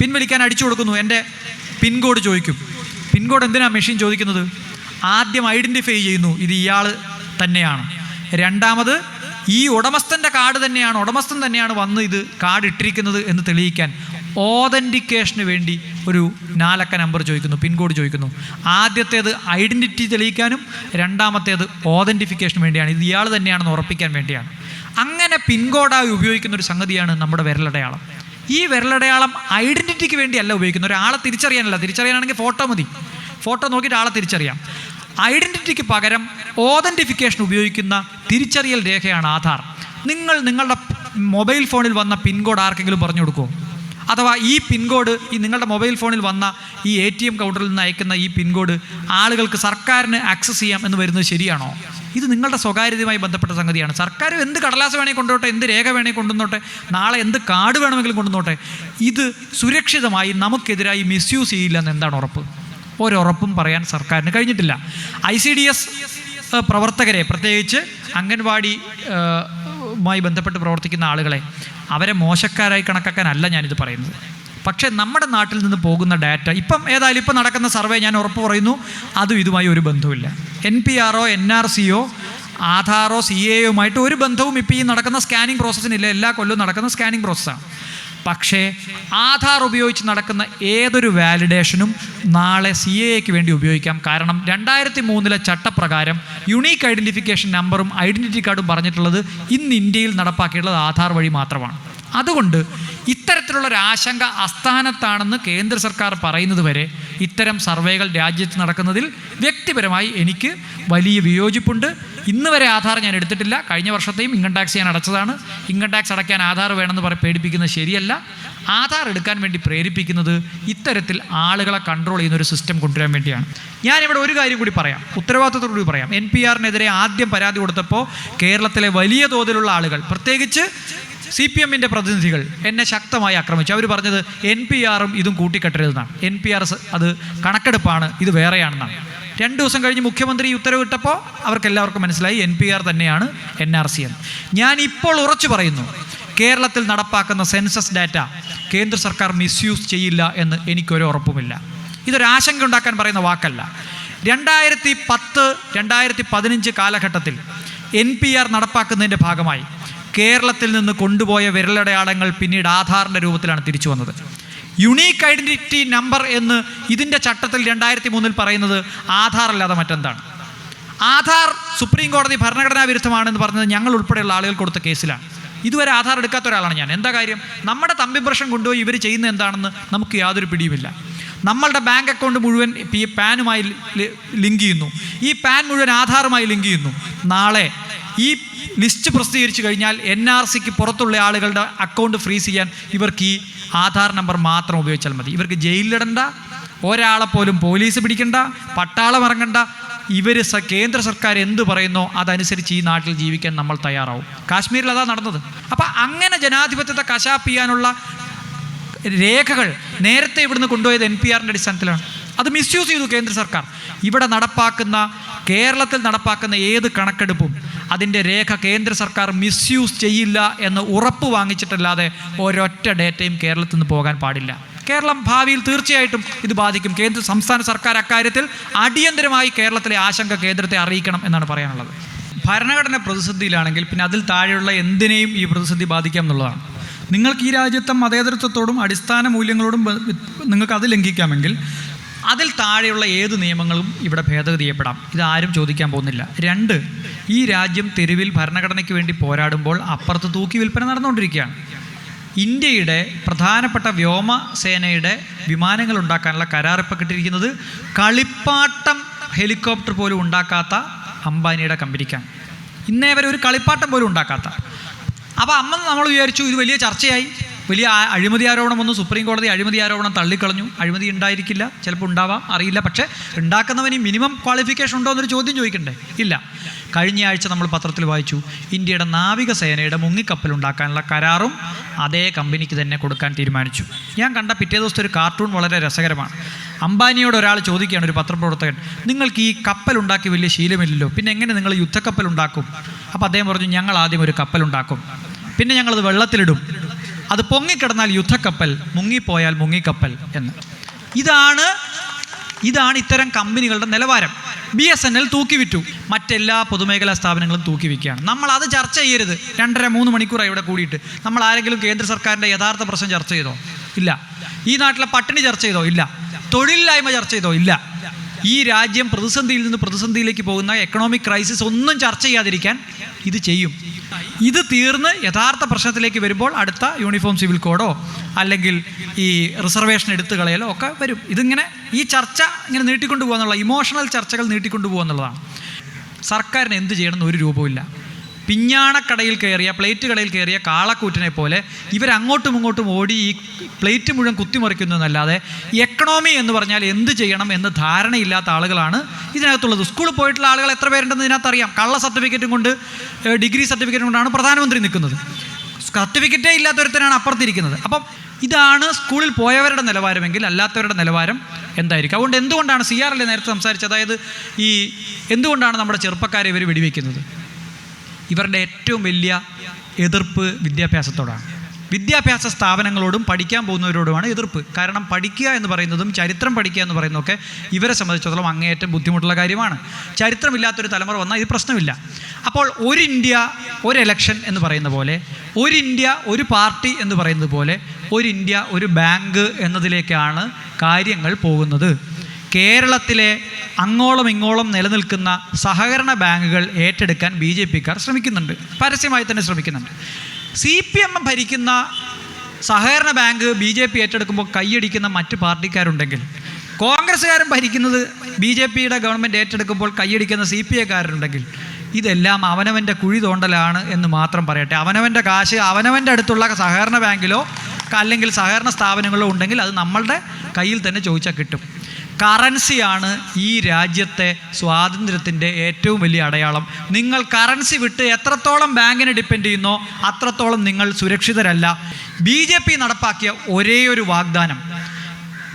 പിൻവലിക്കാൻ അടിച്ചു കൊടുക്കുന്നു. എന്റെ പിൻകോഡ് ചോദിക്കും. പിൻകോഡ് എന്തിനാണ് മെഷീൻ ചോദിക്കുന്നത്? ആദ്യം ഐഡന്റിഫൈ ചെയ്യുന്നു ഇത് ഇയാൾ തന്നെയാണ്. രണ്ടാമത് ഈ ഉടമസ്ഥന്റെ കാർഡ് തന്നെയാണ് ഉടമസ്ഥൻ തന്നെയാണ് വന്ന് ഇത് കാർഡ് ഇട്ടിരിക്കുന്നത് എന്ന് തെളിയിക്കാൻ ഓതന്റിക്കേഷന് വേണ്ടി ഒരു നാലക്ക നമ്പർ ചോദിക്കുന്നു പിൻകോഡ് ചോദിക്കുന്നു. ആദ്യത്തേത് ഐഡന്റിറ്റി തെളിയിക്കാനും രണ്ടാമത്തേത് ഓതന്റിഫിക്കേഷന് വേണ്ടിയാണ്. ഇത് ഇയാൾ തന്നെയാണെന്ന് ഉറപ്പിക്കാൻ വേണ്ടിയാണ്. അങ്ങനെ പിൻകോഡായി ഉപയോഗിക്കുന്ന ഒരു സംഗതിയാണ് നമ്മുടെ വിരലടയാളം. ഈ വിരലടയാളം ഐഡന്റിറ്റിക്ക് വേണ്ടിയല്ല ഉപയോഗിക്കുന്നത്. ഒരാളെ തിരിച്ചറിയാനല്ല. തിരിച്ചറിയാനാണെങ്കിൽ ഫോട്ടോ മതി. ഫോട്ടോ നോക്കിയിട്ട് ആളെ തിരിച്ചറിയാം. ഐഡന്റിറ്റിക്ക് പകരം ഓതന്റിഫിക്കേഷൻ ഉപയോഗിക്കുന്ന തിരിച്ചറിയൽ രേഖയാണ് ആധാർ. നിങ്ങൾ നിങ്ങളുടെ മൊബൈൽ ഫോണിൽ വന്ന പിൻകോഡ് ആർക്കെങ്കിലും പറഞ്ഞു കൊടുക്കുമോ അഥവാ ഈ പിൻകോഡ് ഈ നിങ്ങളുടെ മൊബൈൽ ഫോണിൽ വന്ന ഈ എ ടി എം കൗണ്ടറിൽ നിന്ന് അയക്കുന്ന ഈ പിൻകോഡ് ആളുകൾക്ക് സർക്കാരിന് ആക്സസ് ചെയ്യാം എന്ന് വരുന്നത് ശരിയാണോ? ഇത് നിങ്ങളുടെ സ്വകാര്യതയുമായി ബന്ധപ്പെട്ട സംഗതിയാണ്. സർക്കാർ എന്ത് കടലാസ് വേണേൽ കൊണ്ടുപോട്ടെ എന്ത് രേഖ വേണേൽ കൊണ്ടുവന്നോട്ടെ നാളെ എന്ത് കാർഡ് വേണമെങ്കിലും കൊണ്ടുവന്നോട്ടെ ഇത് സുരക്ഷിതമായി നമുക്കെതിരായി മിസ്യൂസ് ചെയ്യില്ല എന്ന് എന്താണ് ഉറപ്പ്? ഒരുറപ്പും പറയാൻ സർക്കാരിന് കഴിഞ്ഞിട്ടില്ല. ഐ സി ഡി എസ് പ്രവർത്തകരെ പ്രത്യേകിച്ച് അംഗൻവാടി മായി ബന്ധപ്പെട്ട് പ്രവർത്തിക്കുന്ന ആളുകളെ അവരെ മോശക്കാരായി കണക്കാക്കാനല്ല ഞാനിത് പറയുന്നത്. പക്ഷേ നമ്മുടെ നാട്ടിൽ നിന്ന് പോകുന്ന ഡാറ്റ ഇപ്പം ഏതായാലും ഇപ്പം നടക്കുന്ന സർവേ ഞാൻ ഉറപ്പ് പറയുന്നു അതും ഇതുമായി ഒരു ബന്ധവുമില്ല. എൻ പി ആറോ എൻ ആർ സിയോ ആധാറോ സി എയുമായിട്ട് ഒരു ബന്ധവും ഇപ്പോൾ ഈ നടക്കുന്ന സ്കാനിങ് പ്രോസസ്സിനില്ല. എല്ലാ കൊല്ലവും നടക്കുന്ന സ്കാനിങ് പ്രോസസ്സാണ്. പക്ഷേ ആധാർ ഉപയോഗിച്ച് നടക്കുന്ന ഏതൊരു വാലിഡേഷനും നാളെ സി എക്ക് വേണ്ടി ഉപയോഗിക്കാം. കാരണം രണ്ടായിരത്തി മൂന്നിലെ ചട്ടപ്രകാരം യുണീക്ക് ഐഡന്റിഫിക്കേഷൻ നമ്പറും ഐഡന്റിറ്റി കാർഡും പറഞ്ഞിട്ടുള്ളത് ഇന്ന് ഇന്ത്യയിൽ നടപ്പാക്കിയിട്ടുള്ളത് ആധാർ വഴി മാത്രമാണ്. അതുകൊണ്ട് ഇത്തരത്തിലുള്ള ഒരു ആശങ്ക അസ്ഥാനത്താണെന്ന് കേന്ദ്ര സർക്കാർ പറയുന്നത് വരെ ഇത്തരം സർവേകൾ രാജ്യത്ത് നടക്കുന്നതിൽ വ്യക്തിപരമായി എനിക്ക് വലിയ വിയോജിപ്പുണ്ട്. ഇന്ന് വരെ ആധാർ ഞാൻ എടുത്തിട്ടില്ല. കഴിഞ്ഞ വർഷത്തെയും ഇൻകം ടാക്സ് ഞാൻ അടച്ചതാണ്. ഇൻകം ടാക്സ് അടയ്ക്കാൻ ആധാർ വേണമെന്ന് പറ പേടിപ്പിക്കുന്നത് ശരിയല്ല. ആധാർ എടുക്കാൻ വേണ്ടി പ്രേരിപ്പിക്കുന്നത് ഇത്തരത്തിൽ ആളുകളെ കൺട്രോൾ ചെയ്യുന്ന ഒരു സിസ്റ്റം കൊണ്ടുവരാൻ വേണ്ടിയാണ്. ഞാനിവിടെ ഒരു കാര്യം കൂടി പറയാം. ഉത്തരവാദിത്തത്തോടു കൂടി പറയാം. എൻ പി ആറിനെതിരെ ആദ്യം പരാതി കൊടുത്തപ്പോൾ കേരളത്തിലെ വലിയ തോതിലുള്ള ആളുകൾ പ്രത്യേകിച്ച് സി പി എമ്മിന്റെ പ്രതിനിധികൾ എന്നെ ശക്തമായി ആക്രമിച്ചു. അവർ പറഞ്ഞത് എൻ പി ആറും ഇതും കൂട്ടിക്കെട്ടരുതെന്നാണ്. എൻ പി ആർ അത് കണക്കെടുപ്പാണ് ഇത് വേറെയാണെന്നാണ്. രണ്ട് ദിവസം കഴിഞ്ഞ് മുഖ്യമന്ത്രി ഉത്തരവിട്ടപ്പോൾ അവർക്ക് എല്ലാവർക്കും മനസ്സിലായി എൻ പി ആർ തന്നെയാണ് എൻ ആർ സി എന്ന് ഞാൻ ഇപ്പോൾ ഉറച്ചു പറയുന്നു കേരളത്തിൽ നടപ്പാക്കുന്ന സെൻസസ് ഡാറ്റ കേന്ദ്ര സർക്കാർ മിസ്യൂസ് ചെയ്യില്ല എന്ന് എനിക്കൊരു ഉറപ്പുമില്ല. ഇതൊരാശങ്ക ഉണ്ടാക്കാൻ പറയുന്ന വാക്കല്ല. രണ്ടായിരത്തി പത്ത് രണ്ടായിരത്തി പതിനഞ്ച് കാലഘട്ടത്തിൽ എൻ പി ആർ നടപ്പാക്കുന്നതിന്റെ ഭാഗമായി കേരളത്തിൽ നിന്ന് കൊണ്ടുപോയ വിരലടയാളങ്ങൾ പിന്നീട് ആധാറിന്റെ രൂപത്തിലാണ് തിരിച്ചു വന്നത്. യുണീക്ക് ഐഡന്റിറ്റി നമ്പർ എന്ന് ഇതിന്റെ ചട്ടത്തിൽ രണ്ടായിരത്തി മൂന്നിൽ പറയുന്നത് ആധാർ അല്ലാതെ മറ്റെന്താണ്? ആധാർ സുപ്രീം കോടതി ഭരണഘടനാ വിരുദ്ധമാണെന്ന് പറഞ്ഞത് ഞങ്ങൾ ഉൾപ്പെടെയുള്ള ആളുകൾ കൊടുത്ത കേസിലാണ്. ഇതുവരെ ആധാർ എടുക്കാത്ത ഒരാളാണ് ഞാൻ. എന്താ കാര്യം? നമ്മുടെ തമ്പി പ്രശ്നം കൊണ്ടുപോയി ഇവർ ചെയ്യുന്ന എന്താണെന്ന് നമുക്ക് യാതൊരു പിടിയുമില്ല. നമ്മളുടെ ബാങ്ക് അക്കൗണ്ട് മുഴുവൻ ഈ പാനുമായി ലിങ്ക് ചെയ്യുന്നു. ഈ പാൻ മുഴുവൻ ആധാറുമായി ലിങ്ക് ചെയ്യുന്നു. നാളെ ഈ ലിസ്റ്റ് പ്രസിദ്ധീകരിച്ചു കഴിഞ്ഞാൽ എൻ ആർ സിക്ക് പുറത്തുള്ള ആളുകളുടെ അക്കൗണ്ട് ഫ്രീസ് ചെയ്യാൻ ഇവർക്ക് ഈ ആധാർ നമ്പർ മാത്രം ഉപയോഗിച്ചാൽ മതി. ഇവർക്ക് ജയിലിലിടണ്ട ഒരാളെ പോലും പോലീസ് പിടിക്കണ്ട പട്ടാളം ഇറങ്ങണ്ട. ഇവർ കേന്ദ്ര സർക്കാർ എന്ത് പറയുന്നോ അതനുസരിച്ച് ഈ നാട്ടിൽ ജീവിക്കാൻ നമ്മൾ തയ്യാറാവും. കാശ്മീരിൽ അതാ നടന്നത്. അപ്പം അങ്ങനെ ജനാധിപത്യത്തെ കശാപ്പ് ചെയ്യാനുള്ള രേഖകൾ നേരത്തെ ഇവിടുന്ന് കൊണ്ടുപോയത് എൻ പി ആറിന്റെ അടിസ്ഥാനത്തിലാണ്. അത് മിസ്യൂസ് ചെയ്തു കേന്ദ്ര സർക്കാർ. ഇവിടെ നടപ്പാക്കുന്ന കേരളത്തിൽ നടപ്പാക്കുന്ന ഏത് കണക്കെടുപ്പും അതിന്റെ രേഖ കേന്ദ്ര സർക്കാർ മിസ്യൂസ് ചെയ്യില്ല എന്ന് ഉറപ്പ് വാങ്ങിച്ചിട്ടല്ലാതെ ഒരൊറ്റ ഡേറ്റയും കേരളത്തിൽ നിന്ന് പോകാൻ പാടില്ല. കേരളം ഭാവിയിൽ തീർച്ചയായിട്ടും ഇത് ബാധിക്കും. കേന്ദ്ര സംസ്ഥാന സർക്കാർ അക്കാര്യത്തിൽ അടിയന്തരമായി കേരളത്തിലെ ആശങ്ക കേന്ദ്രത്തെ അറിയിക്കണം എന്നാണ് പറയാനുള്ളത്. ഭരണഘടന പ്രതിസന്ധിയിലാണെങ്കിൽ പിന്നെ അതിൽ താഴെയുള്ള എന്തിനേയും ഈ പ്രതിസന്ധി ബാധിക്കാം എന്നുള്ളതാണ്. നിങ്ങൾക്ക് ഈ രാജ്യത്തെ മതേതരത്വത്തോടും അടിസ്ഥാന മൂല്യങ്ങളോടും നിങ്ങൾക്ക് അത് ലംഘിക്കാമെങ്കിൽ അതിൽ താഴെയുള്ള ഏത് നിയമങ്ങളും ഇവിടെ ഭേദഗതി ചെയ്യപ്പെടാം ഇതാരും ചോദിക്കാൻ പോകുന്നില്ല. രണ്ട് ഈ രാജ്യം തെരുവിൽ ഭരണഘടനയ്ക്ക് വേണ്ടി പോരാടുമ്പോൾ അപ്പുറത്ത് തൂക്കി വിൽപ്പന നടന്നുകൊണ്ടിരിക്കുകയാണ്. ഇന്ത്യയുടെ പ്രധാനപ്പെട്ട വ്യോമസേനയുടെ വിമാനങ്ങൾ ഉണ്ടാക്കാനുള്ള കരാർ ഇപ്പോൾ കിട്ടിയിരിക്കുന്നത് കളിപ്പാട്ടം ഹെലികോപ്റ്റർ പോലും ഉണ്ടാക്കാത്ത അംബാനിയുടെ കമ്പനിക്കാണ്. ഇന്നേ വരെ ഒരു കളിപ്പാട്ടം പോലും ഉണ്ടാക്കാത്ത. അപ്പോൾ അമ്മ നമ്മൾ വിചാരിച്ചു ഇത് വലിയ ചർച്ചയായി. വലിയ അഴിമതി വന്നു. സുപ്രീം കോടതി അഴിമതി ആരോപണം തള്ളിക്കളഞ്ഞു. അഴിമതി ഉണ്ടായിരിക്കില്ല. ചിലപ്പോൾ ഉണ്ടാവാം. അറിയില്ല. പക്ഷേ ഉണ്ടാക്കുന്നവന് മിനിമം ക്വാളിഫിക്കേഷൻ ഉണ്ടോ എന്നൊരു ചോദ്യം ചോദിക്കണ്ടേ? ഇല്ല. കഴിഞ്ഞ ആഴ്ച നമ്മൾ പത്രത്തിൽ വായിച്ചു. ഇന്ത്യയുടെ നാവികസേനയുടെ മുങ്ങിക്കപ്പൽ ഉണ്ടാക്കാനുള്ള കരാറും അതേ കമ്പനിക്ക് തന്നെ കൊടുക്കാൻ തീരുമാനിച്ചു. ഞാൻ കണ്ട പിറ്റേ ദിവസത്തെ ഒരു കാർട്ടൂൺ വളരെ രസകരമാണ്. അംബാനിയോട് ഒരാൾ ചോദിക്കുകയാണ് ഒരു പത്രപ്രവർത്തകൻ. നിങ്ങൾക്ക് ഈ കപ്പൽ ഉണ്ടാക്കി വലിയ ശീലമില്ലല്ലോ. പിന്നെ എങ്ങനെ നിങ്ങൾ യുദ്ധക്കപ്പൽ ഉണ്ടാക്കും? അപ്പോൾ അദ്ദേഹം പറഞ്ഞു ഞങ്ങൾ ആദ്യം ഒരു കപ്പൽ ഉണ്ടാക്കും. പിന്നെ ഞങ്ങളത് വെള്ളത്തിലിടും. അത് പൊങ്ങിക്കിടന്നാൽ യുദ്ധക്കപ്പൽ മുങ്ങിപ്പോയാൽ മുങ്ങിക്കപ്പൽ എന്ന്. ഇതാണ് ഇതാണ് ഇത്തരം കമ്പനികളുടെ നിലവാരം. ബി എസ് എൻ എൽ തൂക്കി വിറ്റു മറ്റെല്ലാ പൊതുമേഖലാ സ്ഥാപനങ്ങളും തൂക്കി വിൽക്കുകയാണ് നമ്മൾ അത് ചർച്ച ചെയ്യരുത്. രണ്ടര മൂന്ന് മണിക്കൂറായി ഇവിടെ കൂടിയിട്ട്. നമ്മൾ ആരെങ്കിലും കേന്ദ്ര സർക്കാരിന്റെ യഥാർത്ഥ പ്രശ്നം ചർച്ച ചെയ്തോ? ഇല്ല. ഈ നാട്ടിലെ പട്ടിണി ചർച്ച ചെയ്തോ? ഇല്ല. തൊഴിലില്ലായ്മ ചർച്ച ചെയ്തോ? ഇല്ല. ഈ രാജ്യം പ്രതിസന്ധിയിൽ നിന്ന് പ്രതിസന്ധിയിലേക്ക് പോകുന്ന എക്കണോമിക് ക്രൈസിസ് ഒന്നും ചർച്ച ചെയ്യാതിരിക്കാൻ ഇത് ചെയ്യും. ഇത് തീർന്ന് യഥാർത്ഥ പ്രശ്നത്തിലേക്ക് വരുമ്പോൾ അടുത്ത യൂണിഫോം സിവിൽ കോഡോ അല്ലെങ്കിൽ ഈ റിസർവേഷൻ എടുത്തു കളയലോ ഒക്കെ വരും. ഇതിങ്ങനെ ഈ ചർച്ച ഇങ്ങനെ നീട്ടിക്കൊണ്ടു പോകുക ഇമോഷണൽ ചർച്ചകൾ നീട്ടിക്കൊണ്ടു പോകുക എന്നുള്ളതാണ് സർക്കാരിന് എന്ത് ചെയ്യണമെന്ന് ഒരു രൂപമില്ല പിഞ്ഞാണക്കടയിൽ കയറിയ പ്ലേറ്റ് കടയിൽ കയറിയ കാളക്കൂറ്റിനെ പോലെ ഇവരങ്ങോട്ടും ഇങ്ങോട്ടും ഓടി ഈ പ്ലേറ്റ് മുഴുവൻ കുത്തിമറിക്കുന്നതല്ലാതെ എക്കണോമി എന്ന് പറഞ്ഞാൽ എന്ത് ചെയ്യണം എന്ന് ധാരണയില്ലാത്ത ആളുകളാണ് ഇതിനകത്തുള്ളത്. സ്കൂളിൽ പോയിട്ടുള്ള ആളുകൾ എത്ര പേരുണ്ടെന്ന് ഇതിനകത്ത് അറിയാം കള്ള സർട്ടിഫിക്കറ്റും കൊണ്ട് ഡിഗ്രി സർട്ടിഫിക്കറ്റും കൊണ്ടാണ് പ്രധാനമന്ത്രി നിൽക്കുന്നത്. സർട്ടിഫിക്കറ്റേ ഇല്ലാത്തൊരുത്തനാണ് അപ്പുറത്തിരിക്കുന്നത്. അപ്പം ഇതാണ് സ്കൂളിൽ പോയവരുടെ നിലവാരമെങ്കിൽ അല്ലാത്തവരുടെ നിലവാരം എന്തായിരിക്കും? അതുകൊണ്ട് എന്തുകൊണ്ടാണ് സി ആർ എൽ നേരത്തെ സംസാരിച്ചത്? അതായത് ഈ എന്തുകൊണ്ടാണ് നമ്മുടെ ചെറുപ്പക്കാരെ ഇവർ വെടിവെക്കുന്നത്? ഇവരുടെ ഏറ്റവും വലിയ എതിർപ്പ് വിദ്യാഭ്യാസത്തോടാണ്. വിദ്യാഭ്യാസ സ്ഥാപനങ്ങളോടും പഠിക്കാൻ പോകുന്നവരോടുമാണ് എതിർപ്പ്. കാരണം പഠിക്കുക എന്ന് പറയുന്നതും ചരിത്രം പഠിക്കുക എന്ന് പറയുന്നതൊക്കെ ഇവരെ സംബന്ധിച്ചിടത്തോളം അങ്ങേയറ്റം ബുദ്ധിമുട്ടുള്ള കാര്യമാണ്. ചരിത്രമില്ലാത്തൊരു തലമുറ വന്നാൽ ഇത് പ്രശ്നമില്ല. അപ്പോൾ ഒരു ഇന്ത്യ ഒരു എലക്ഷൻ എന്ന് പറയുന്ന പോലെ ഒരു ഇന്ത്യ ഒരു പാർട്ടി എന്ന് പറയുന്നത് പോലെ ഒരു ഇന്ത്യ ഒരു ബാങ്ക് എന്നതിലേക്കാണ് കാര്യങ്ങൾ പോകുന്നത്. കേരളത്തിലെ അങ്ങോളം ഇങ്ങോളം നിലനിൽക്കുന്ന സഹകരണ ബാങ്കുകൾ ഏറ്റെടുക്കാൻ ബി ജെ പിക്കാർ ശ്രമിക്കുന്നുണ്ട്. പരസ്യമായി തന്നെ ശ്രമിക്കുന്നുണ്ട്. സി പി എം ഭരിക്കുന്ന സഹകരണ ബാങ്ക് ബി ജെ പി ഏറ്റെടുക്കുമ്പോൾ കൈയടിക്കുന്ന മറ്റ് പാർട്ടിക്കാരുണ്ടെങ്കിൽ കോൺഗ്രസ്സുകാരും ഭരിക്കുന്നത് ബി ജെ പിയുടെ ഗവൺമെന്റ് ഏറ്റെടുക്കുമ്പോൾ കൈയടിക്കുന്ന സി പി ഐക്കാരുണ്ടെങ്കിൽ ഇതെല്ലാം അവനവന്റെ കുഴി തോണ്ടലാണ് എന്ന് മാത്രം പറയട്ടെ. അവനവന്റെ കാശ് അവനവന്റെ അടുത്തുള്ള സഹകരണ ബാങ്കിലോ അല്ലെങ്കിൽ സഹകരണ സ്ഥാപനങ്ങളോ ഉണ്ടെങ്കിൽ അത് നമ്മളുടെ കയ്യിൽ തന്നെ ചോദിച്ചാൽ കിട്ടും. കറൻസിയാണ് ഈ രാജ്യത്തെ സ്വാതന്ത്ര്യത്തിന്റെ ഏറ്റവും വലിയ അടയാളം. നിങ്ങൾ കറൻസി വിട്ട് എത്രത്തോളം ബാങ്കിനെ ഡിപ്പെൻഡ് ചെയ്യുന്നോ അത്രത്തോളം നിങ്ങൾ സുരക്ഷിതരല്ല. ബി ജെ പി നടപ്പാക്കിയ ഒരേ ഒരു വാഗ്ദാനം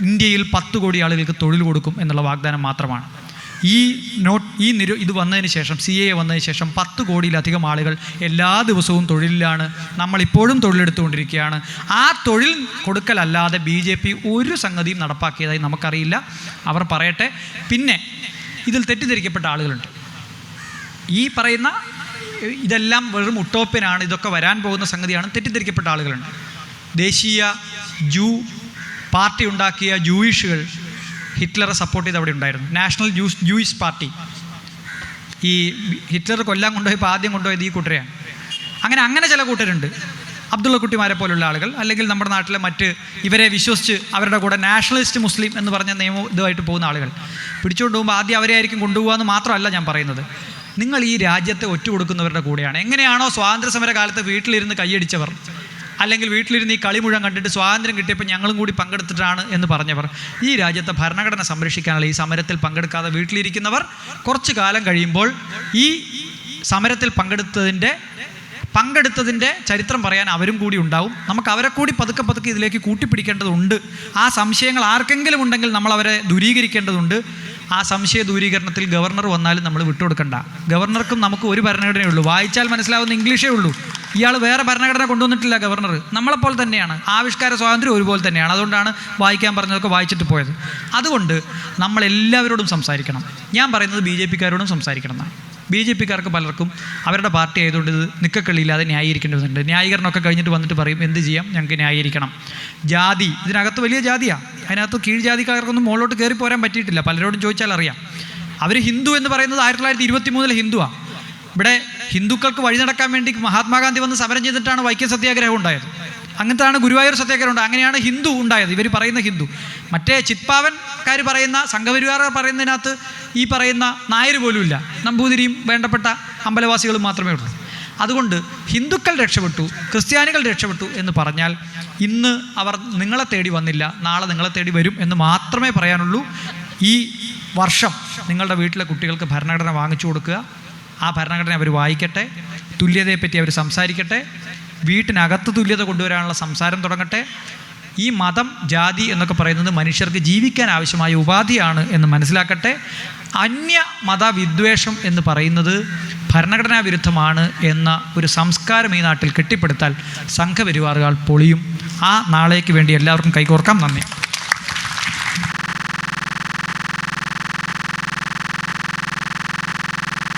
ഇന്ത്യയിൽ പത്ത് കോടി ആളുകൾക്ക് തൊഴിൽ കൊടുക്കും എന്നുള്ള വാഗ്ദാനം മാത്രമാണ്. ഈ നോട്ട് ഈ നിര ഇത് വന്നതിന് ശേഷം സി എ വന്നതിന് ശേഷം പത്ത് കോടിയിലധികം ആളുകൾ എല്ലാ ദിവസവും തൊഴിലിലാണ്. നമ്മളിപ്പോഴും തൊഴിലെടുത്തുകൊണ്ടിരിക്കുകയാണ്. ആ തൊഴിൽ കൊടുക്കലല്ലാതെ ബി ജെ പി ഒരു സംഗതിയും നടപ്പാക്കിയതായി നമുക്കറിയില്ല. അവർ പറയട്ടെ. പിന്നെ ഇതിൽ തെറ്റിദ്ധരിക്കപ്പെട്ട ആളുകളുണ്ട്. ഈ പറയുന്ന ഇതെല്ലാം വെറും ഉട്ടോപ്പിനാണ് ഇതൊക്കെ വരാൻ പോകുന്ന സംഗതിയാണ് തെറ്റിദ്ധരിക്കപ്പെട്ട ആളുകളുണ്ട്. ദേശീയ ജൂ പാർട്ടി ഉണ്ടാക്കിയ ജൂയിഷുകൾ ഹിറ്റ്ലറെ സപ്പോർട്ട് ചെയ്ത് അവിടെ ഉണ്ടായിരുന്നു. നാഷണൽ ജൂസ് ജൂയിഷ് പാർട്ടി ഈ ഹിറ്റ്ലർ കൊല്ലാൻ കൊണ്ടുപോയപ്പോൾ ആദ്യം കൊണ്ടുപോയത് ഈ കൂട്ടരെയാണ്. അങ്ങനെ അങ്ങനെ ചില കൂട്ടരുണ്ട്. അബ്ദുള്ള കുട്ടിമാരെ പോലുള്ള ആളുകൾ അല്ലെങ്കിൽ നമ്മുടെ നാട്ടിലെ മറ്റ് ഇവരെ വിശ്വസിച്ച് അവരുടെ കൂടെ നാഷണലിസ്റ്റ് മുസ്ലിം എന്ന് പറഞ്ഞ നിയമം ഇതുമായിട്ട് പോകുന്ന ആളുകൾ. പിടിച്ചുകൊണ്ട് പോകുമ്പോൾ ആദ്യം അവരെ ആയിരിക്കും കൊണ്ടുപോകുക എന്ന് മാത്രമല്ല ഞാൻ പറയുന്നത്. നിങ്ങൾ ഈ രാജ്യത്തെ ഒറ്റ കൊടുക്കുന്നവരുടെ കൂടെയാണ്. എങ്ങനെയാണോ സ്വാതന്ത്ര്യ സമര കാലത്ത് വീട്ടിലിരുന്ന് കൈയടിച്ചവർ. അല്ലെങ്കിൽ വീട്ടിലിരുന്ന് ഈ കളി മുഴുവൻ കണ്ടിട്ട് സ്വാതന്ത്ര്യം കിട്ടിയപ്പോൾ ഞങ്ങളും കൂടി പങ്കെടുത്തിട്ടാണ് എന്ന് പറഞ്ഞവർ. ഈ രാജ്യത്തെ ഭരണഘടന സംരക്ഷിക്കാനുള്ള ഈ സമരത്തിൽ പങ്കെടുക്കാതെ വീട്ടിലിരിക്കുന്നവർ കുറച്ചു കാലം കഴിയുമ്പോൾ ഈ സമരത്തിൽ പങ്കെടുത്തതിന്റെ പങ്കെടുത്തതിന്റെ ചരിത്രം പറയാൻ അവരും കൂടി ഉണ്ടാവും. നമുക്ക് അവരെ കൂടി പതുക്കെ പതുക്കെ ഇതിലേക്ക് കൂട്ടിപ്പിടിക്കേണ്ടതുണ്ട്. ആ സംശയങ്ങൾ ആർക്കെങ്കിലും ഉണ്ടെങ്കിൽ നമ്മൾ അവരെ ദൂരീകരിക്കേണ്ടതുണ്ട്. ആ സംശയ ദൂരീകരണത്തിൽ ഗവർണർ വന്നാലും നമ്മൾ വിട്ടുകൊടുക്കണ്ട. ഗവർണർക്കും നമുക്ക് ഒരു ഭരണഘടനയുള്ളൂ വായിച്ചാൽ മനസ്സിലാവുന്ന ഇംഗ്ലീഷേ ഉള്ളൂ. ഇയാൾ വേറെ ഭരണഘടന കൊണ്ടുവന്നിട്ടില്ല ഗവർണർ. നമ്മളെപ്പോലെ തന്നെയാണ്. ആവിഷ്കാര സ്വാതന്ത്ര്യം ഒരുപോലെ തന്നെയാണ്. അതുകൊണ്ടാണ് വായിക്കാൻ പറഞ്ഞതൊക്കെ വായിച്ചിട്ട് പോയത്. അതുകൊണ്ട് നമ്മളെല്ലാവരോടും സംസാരിക്കണം. ഞാൻ പറയുന്നത് ബി ജെ പിക്കാരോടും സംസാരിക്കണം എന്നാണ്. ബി ജെ പിക്കാർക്ക് പലർക്കും അവരുടെ പാർട്ടി ആയതുകൊണ്ട് ഇത് നിക്കക്കള്ളിയില്ലാതെ ന്യായീകരിക്കേണ്ടതുണ്ട്. ന്യായീകരണമൊക്കെ കഴിഞ്ഞിട്ട് വന്നിട്ട് പറയും എന്ത് ചെയ്യാം? ഞങ്ങൾക്ക് ന്യായീകരിക്കണം. ജാതി. ഇതിനകത്ത് വലിയ ജാതിയാണ് അതിനകത്ത് കീഴ് ജാതിക്കാർക്കൊന്നും മുകളിലോട്ട് കയറി പോരാൻ പറ്റിയിട്ടില്ല. പലരോടും ചോദിച്ചാൽ അറിയാം. അവർ ഹിന്ദു എന്ന് പറയുന്നത് ആയിരത്തി തൊള്ളായിരത്തി ഇരുപത്തി മൂന്നിൽ ഹിന്ദുവാണ് ഇവിടെ ഹിന്ദുക്കൾക്ക് വഴി നടക്കാൻ വേണ്ടി മഹാത്മാഗാന്ധി വന്ന് സമരം ചെയ്തിട്ടാണ് വൈക്കം സത്യാഗ്രഹം ഉണ്ടായത്. അങ്ങനത്താണ് ഗുരുവായൂർ സത്യാഗ്രഹം ഉണ്ടായത്. അങ്ങനെയാണ് ഹിന്ദു ഉണ്ടായത്. ഇവർ പറയുന്ന ഹിന്ദു. മറ്റേ ചിത്പാവൻകാർ പറയുന്ന സംഘപരിവാർ പറയുന്നതിനകത്ത് ഈ പറയുന്ന നായർ പോലുമില്ല. നമ്പൂതിരിയും വേണ്ടപ്പെട്ട അമ്പലവാസികളും മാത്രമേ ഉള്ളൂ. അതുകൊണ്ട് ഹിന്ദുക്കൾ രക്ഷപ്പെട്ടു ക്രിസ്ത്യാനികൾ രക്ഷപ്പെട്ടു എന്ന് പറഞ്ഞാൽ ഇന്ന് അവർ നിങ്ങളെ തേടി വന്നില്ല നാളെ നിങ്ങളെ തേടി വരും എന്ന് മാത്രമേ പറയാനുള്ളൂ. ഈ വർഷം നിങ്ങളുടെ വീട്ടിലെ കുട്ടികൾക്ക് ഭരണഘടന വാങ്ങിച്ചു കൊടുക്കുക. ആ ഭരണഘടന അവർ വായിക്കട്ടെ തുല്യതയെപ്പറ്റി അവർ സംസാരിക്കട്ടെ വീട്ടിനകത്ത് തുല്യത കൊണ്ടുവരാനുള്ള സംസാരം തുടങ്ങട്ടെ. ഈ മതം ജാതി എന്നൊക്കെ പറയുന്നത് മനുഷ്യർക്ക് ജീവിക്കാൻ ആവശ്യമായ ഉപാധിയാണ് എന്ന് മനസ്സിലാക്കട്ടെ. അന്യ മതവിദ്വേഷം എന്ന് പറയുന്നത് ഭരണഘടനാ വിരുദ്ധമാണ് എന്ന ഒരു സംസ്കാരം ഈ നാട്ടിൽ കെട്ടിപ്പടുത്താൽ സംഘപരിവാറുകൾ പൊളിയും. ആ നാളേക്ക് വേണ്ടി എല്ലാവർക്കും കൈകോർക്കാം. നന്ദി.